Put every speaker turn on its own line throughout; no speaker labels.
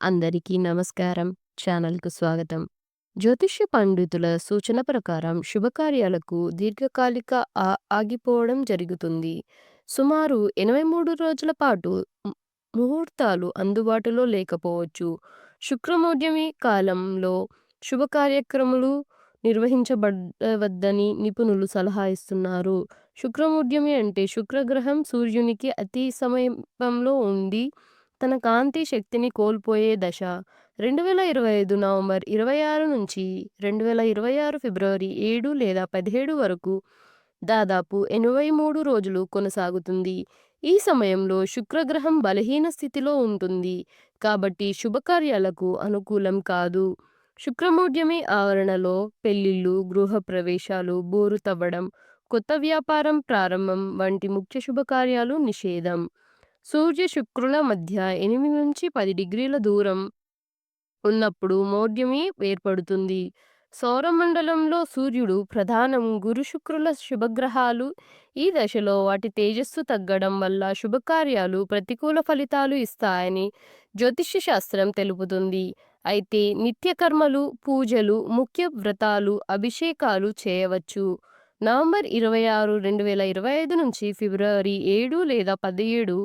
అందరికీ నమస్కారం. ఛానల్‌కు స్వాగతం. జ్యోతిష్య పండితుల సూచన ప్రకారం శుభకార్యాలకు దీర్ఘకాలిక ఆ ఆగిపోవడం జరుగుతుంది. సుమారు 83 రోజుల పాటు ముహూర్తాలు అందుబాటులో లేకపోవచ్చు. శుక్రమౌఢ్యమి కాలంలో శుభ కార్యక్రమాలు నిర్వహించబడవద్దని నిపుణులు సలహా ఇస్తున్నారు. శుక్రమౌఢ్యమి అంటే శుక్రగ్రహం సూర్యునికి అతి సమీపంలో ఉండి తన కాంతి శక్తిని కోల్పోయే దశ. 2025 నవంబర్ 26 నుంచి 2026 ఫిబ్రవరి ఏడు లేదా 17 వరకు దాదాపు 83 రోజులు కొనసాగుతుంది. ఈ సమయంలో శుక్రగ్రహం బలహీన స్థితిలో ఉంటుంది కాబట్టి శుభకార్యాలకు అనుకూలం కాదు. శుక్రమౌఢ్యమి ఆవరణలో పెళ్ళిళ్ళు గృహప్రవేశాలు, బోరు తవ్వడం, కొత్త వ్యాపారం ప్రారంభం వంటి ముఖ్య శుభకార్యాలు నిషేధం. సూర్య శుక్రుల మధ్య 8-10 డిగ్రీల దూరం ఉన్నప్పుడు మౌఢ్యమి ఏర్పడుతుంది. సౌరమండలంలో సూర్యుడు ప్రధానం గురు శుక్రుల శుభగ్రహాలు ఈ దశలో వాటి తేజస్సు తగ్గడం వల్ల శుభకార్యాలు ప్రతికూల ఫలితాలు ఇస్తాయని జ్యోతిష్య శాస్త్రం తెలుపుతుంది. అయితే నిత్యకర్మలు పూజలు, ముఖ్య వ్రతాలు, అభిషేకాలు చేయవచ్చు. నవంబర్ 26, 2025 నుంచి ఫిబ్రవరి ఏడు లేదా పదిహేడు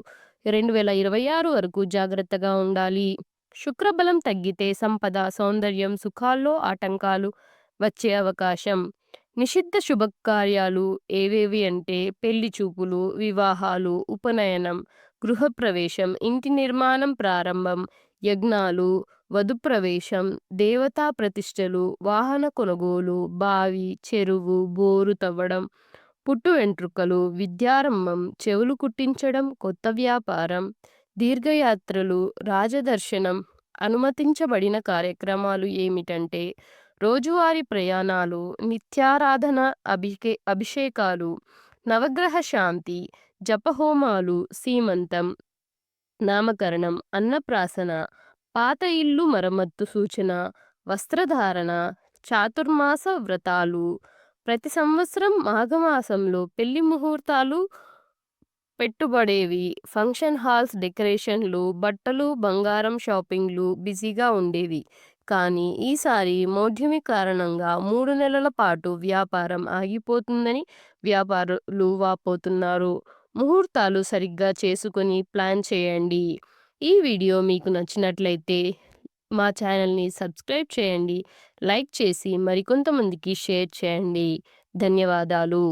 17, 2026 వరకు జాగ్రత్తగా ఉండాలి. శుక్రబలం తగ్గితే సంపద, సౌందర్యం, సుఖాల్లో ఆటంకాలు వచ్చే అవకాశం. నిషిద్ధ శుభకార్యాలు ఏవేవి అంటే పెళ్ళి చూపులు, వివాహాలు, ఉపనయనం, గృహప్రవేశం, ఇంటి నిర్మాణం ప్రారంభం, యజ్ఞాలు, వధుప్రవేశం, దేవతా ప్రతిష్టలు వాహన కొనుగోలు, బావి, చెరువు, బోరు తవ్వడం, పుట్టు వెంట్రుకలు, విద్యారంభం, చెవులు కుట్టించడం, కొత్త వ్యాపారం, దీర్ఘయాత్రలు, రాజదర్శనం. అనుమతించబడిన కార్యక్రమాలు ఏమిటంటే రోజువారీ ప్రయాణాలు, నిత్యారాధన, అభికే అభిషేకాలు, నవగ్రహ శాంతి, జపహోమాలు, సీమంతం, నామకరణం, అన్నప్రాసన, పాత ఇల్లు మరమ్మత్తు సూచన, వస్త్రధారణ, చాతుర్మాస వ్రతాలు. ప్రతి సంవత్సరం మాఘమాసంలో పెళ్ళి ముహూర్తాలు పెట్టుబడేవి. ఫంక్షన్ హాల్స్ డెకరేషన్లు, బట్టలు, బంగారం షాపింగ్లు బిజీగా ఉండేవి. కానీ ఈసారి మౌఢ్యమి కారణంగా మూడు నెలల పాటు వ్యాపారం ఆగిపోతుందని వ్యాపారులు వాపోతున్నారు. ముహూర్తాలు సరిగ్గా చేసుకుని ప్లాన్ చేయండి. ఈ వీడియో మీకు నచ్చినట్లయితే మా ఛానల్‌ని సబ్స్క్రైబ్ చేయండి. లైక్ చేసి మరికొంతమందికి షేర్ చేయండి. ధన్యవాదాలు.